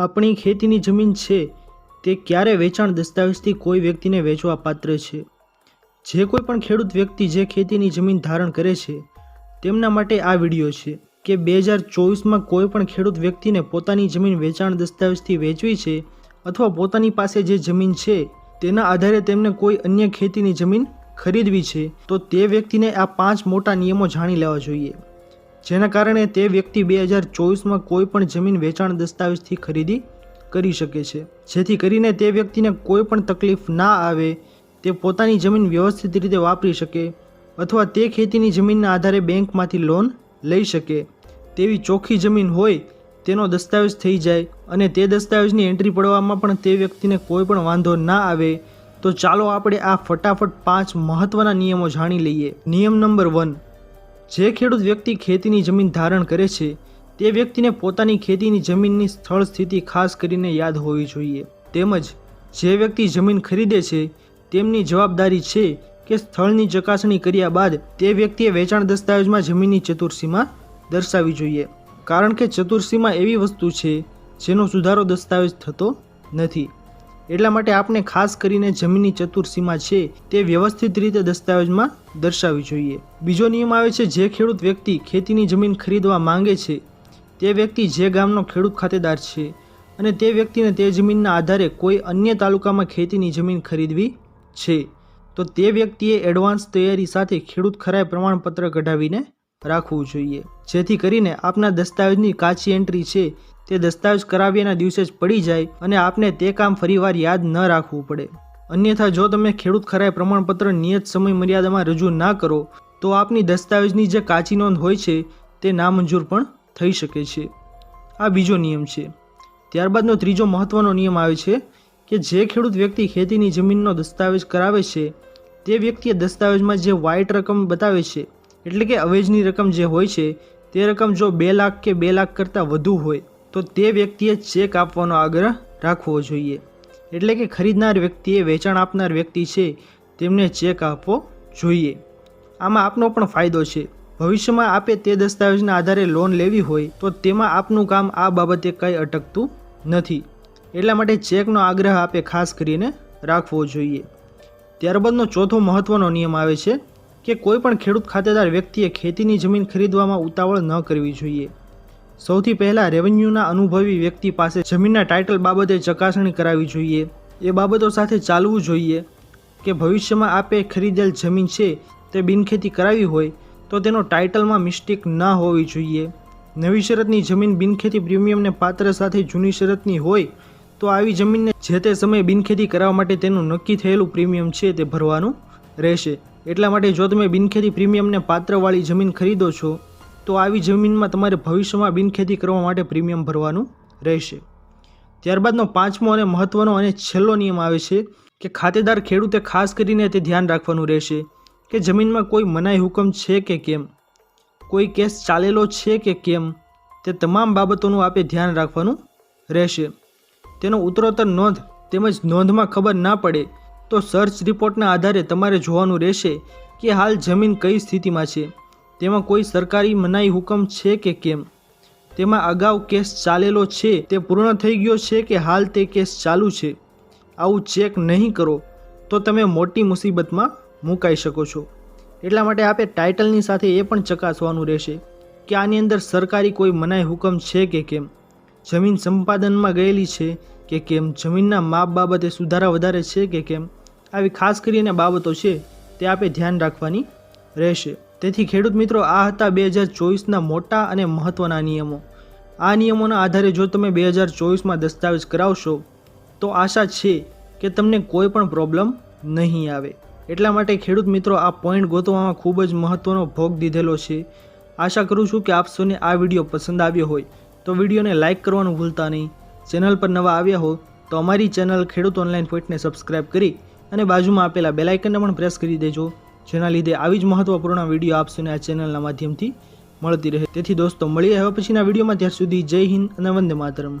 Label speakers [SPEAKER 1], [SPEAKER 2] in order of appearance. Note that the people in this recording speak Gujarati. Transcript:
[SPEAKER 1] આપણી ખેતીની જમીન છે, તે ક્યારે વેચાણ દસ્તાવેજથી કોઈ વ્યક્તિને વેચવા પાત્ર છે? જે કોઈ પણ ખેડૂત વ્યક્તિ જે ખેતીની જમીન ધારણ કરે છે, તેમના માટે આ વીડિયો છે કે બે હજાર ચોવીસમાં કોઈ પણ ખેડૂત વ્યક્તિને પોતાની જમીન વેચાણ દસ્તાવેજથી વેચવી છે અથવા પોતાની પાસે જે જમીન છે, તેના આધારે તેમને કોઈ અન્ય ખેતીની જમીન ખરીદવી છે, તો તે વ્યક્તિને આ પાંચ મોટા નિયમો જાણી લેવા જોઈએ. જેના કારણે તે વ્યક્તિ બે હજાર ચોવીસમાં કોઈ પણ જમીન વેચાણ દસ્તાવેજથી ખરીદી કરી શકે છે. જેથી કરીને તે વ્યક્તિને કોઈ પણ તકલીફ ના આવે, તે પોતાની જમીન વ્યવસ્થિત રીતે વાપરી શકે અથવા તે ખેતીની જમીનના આધારે બેંકમાંથી લોન લઈ શકે. તેવી ચોખ્ખી જમીન હોય, તેનો દસ્તાવેજ થઈ જાય અને તે દસ્તાવેજની એન્ટ્રી પડવામાં પણ તે વ્યક્તિને કોઈ પણ વાંધો ના આવે, તો ચાલો આપણે આ ફટાફટ પાંચ મહત્ત્વના નિયમો જાણી લઈએ. નિયમ નંબર વન જે ખેડૂત વ્યક્તિ ખેતીની જમીન ધારણ કરે છે, તે વ્યક્તિને પોતાની ખેતીની જમીનની સ્થળ સ્થિતિ ખાસ કરીને યાદ હોવી જોઈએ. તેમજ જે વ્યક્તિ જમીન ખરીદે છે, તેમની જવાબદારી છે કે સ્થળની ચકાસણી કર્યા બાદ તે વ્યક્તિએ વેચાણ દસ્તાવેજમાં જમીનની ચતુર્સીમાં દર્શાવવી જોઈએ. કારણ કે ચતુર્સીમાં એવી વસ્તુ છે, જેનો સુધારો દસ્તાવેજ થતો નથી. એટલા માટે આપણે ખાસ કરીને જમીનની ચતુર્સીમા છે તે વ્યવસ્થિત રીતે દસ્તાવેજમાં દર્શાવવી જોઈએ. બીજો નિયમ આવે છે જે ખેડૂત વ્યક્તિ ખેતીની જમીન ખરીદવા માંગે છે, તે વ્યક્તિ જે ગામનો ખેડૂત ખાતેદાર છે અને તે વ્યક્તિને તે જમીનના આધારે કોઈ અન્ય તાલુકામાં ખેતીની જમીન ખરીદવી છે, તો તે વ્યક્તિએ એડવાન્સ તૈયારી સાથે ખેડૂત ખરાય પ્રમાણપત્ર કઢાવીને રાખવું જોઈએ. જેથી કરીને આપના દસ્તાવેજની કાચી એન્ટ્રી છે, તે દસ્તાવેજ કરાવ્યાના દિવસે જ પડી જાય અને આપને તે કામ ફરીવાર યાદ ન રાખવું પડે. અન્યથા, જો તમે ખેડૂત ખરાઈ પ્રમાણપત્ર નિયત સમય મર્યાદામાં રજૂ ના કરો, તો આપની દસ્તાવેજની જે કાચી નોંધ હોય છે, તે નામંજૂર પણ થઈ શકે છે. આ બીજો નિયમ છે. ત્યારબાદનો ત્રીજો મહત્ત્વનો નિયમ આવે છે કે જે ખેડૂત વ્યક્તિ ખેતીની જમીનનો દસ્તાવેજ કરાવે છે, તે વ્યક્તિએ દસ્તાવેજમાં જે વ્હાઇટ રકમ બતાવે છે એટલે કે અવેજની રકમ જે હોય છે, તે રકમ જો બે લાખ કે બે લાખ કરતાં વધુ હોય, તો તે વ્યક્તિએ ચેક આપવાનો આગ્રહ રાખવો જોઈએ. એટલે કે ખરીદનાર વ્યક્તિએ વેચાણ આપનાર વ્યક્તિ છે, તેમને ચેક આપવો જોઈએ. આમાં આપનો પણ ફાયદો છે. ભવિષ્યમાં આપે તે દસ્તાવેજના આધારે લોન લેવી હોય, તો તેમાં આપનું કામ આ બાબતે કંઈ અટકતું નથી. એટલા માટે ચેકનો આગ્રહ આપે ખાસ કરીને રાખવો જોઈએ. ત્યારબાદનો ચોથો મહત્ત્વનો નિયમ આવે છે કે કોઈ પણ ખેડૂત ખાતેદાર વ્યક્તિએ ખેતીની જમીન ખરીદવામાં ઉતાવળ ન કરવી જોઈએ. સૌથી પહેલાં રેવન્યુના અનુભવી વ્યક્તિ પાસે જમીનના ટાઇટલ બાબતે ચકાસણી કરાવવી જોઈએ. એ બાબતો સાથે ચાલવું જોઈએ કે ભવિષ્યમાં આપે ખરીદેલ જમીન છે તે બિનખેતી કરાવી હોય તો તેનો ટાઇટલમાં મિસ્ટેક ન હોવી જોઈએ. નવી શરતની જમીન બિનખેતી પ્રીમિયમને પાત્ર સાથે જૂની શરતની હોય તો આવી જમીનને જે તે સમયે બિનખેતી કરાવવા માટે તેનું નક્કી થયેલું પ્રીમિયમ છે તે ભરવાનું રહેશે. એટલા માટે જો તમે બિનખેતી પ્રીમિયમને પાત્રવાળી જમીન ખરીદો છો, તો આવી જમીનમાં તમારે ભવિષ્યમાં બિનખેતી કરવા માટે પ્રીમિયમ ભરવાનું રહેશે. ત્યારબાદનો પાંચમો અને મહત્ત્વનો અને છેલ્લો નિયમ આવે છે કે ખાતેદાર ખેડૂતે ખાસ કરીને તે ધ્યાન રાખવાનું રહેશે કે જમીનમાં કોઈ મનાઈ હુકમ છે કે કેમ, કોઈ કેસ ચાલેલો છે કે કેમ, તે તમામ બાબતોનું આપે ધ્યાન રાખવાનું રહેશે. તેનો ઉત્તરોત્તર નોંધ તેમજ નોંધમાં ખબર ના પડે તો સર્ચ રિપોર્ટના આધારે તમારે જોવાનું રહેશે કે હાલ જમીન કઈ સ્થિતિમાં છે. તેમાં કોઈ સરકારી મનાઈ હુકમ છે કે કેમ? તેમાં અગાઉ કેસ ચાલેલો છે, તે પૂર્ણ થઈ ગયો છે કે હાલ તે કેસ ચાલુ છે? આવું ચેક નહીં કરો, તો તમે મોટી મુસીબતમાં મુકાઈ શકો છો. એટલા માટે આપે ટાઇટલની સાથે એ પણ ચકાસવાનું રહેશે કે આની અંદર સરકારી કોઈ મનાઈ હુકમ છે કે કેમ? જમીન સંપાદનમાં ગયેલી છે કે કેમ? જમીનના માપ બાબતે સુધારા વધારે છે કે કેમ? આવી ખાસ કરીને બાબતો છે તે આપે ધ્યાન રાખવાની રહેશે. તેથી ખેડૂત મિત્રો, આ હતા બે હજાર ચોવીસના મોટા અને મહત્ત્વના નિયમો. આ નિયમોના આધારે જો તમે બે હજાર ચોવીસમાં દસ્તાવેજ કરાવશો, તો આશા છે કે તમને કોઈ પણ પ્રોબ્લેમ નહીં આવે. એટલા માટે ખેડૂત મિત્રો, આ પોઈન્ટ ગોતવામાં ખૂબ જ મહત્ત્વનો ભોગ દીધેલો છે. આશા કરું છું કે આપ આ વીડિયો પસંદ આવ્યો હોય. તો વિડીયોને લાઇક કરવાનું ભૂલતા નહીં. ચેનલ પર નવા આવ્યા હો, તો અમારી ચેનલ ખેડૂત ઓનલાઈન પોઈન્ટને સબસ્ક્રાઈબ કરી અને બાજુમાં આપેલા બેલાઇકનને પણ પ્રેસ કરી દેજો. જેના લીધે આવી જ મહત્વપૂર્ણ વીડિયો આપશોને આ ચેનલના માધ્યમથી મળતી રહે. તેથી દોસ્તો, મળીએ હવે પછીના વિડીયોમાં ત્યાર સુધી જય હિન્દ અને વંદે માતરમ.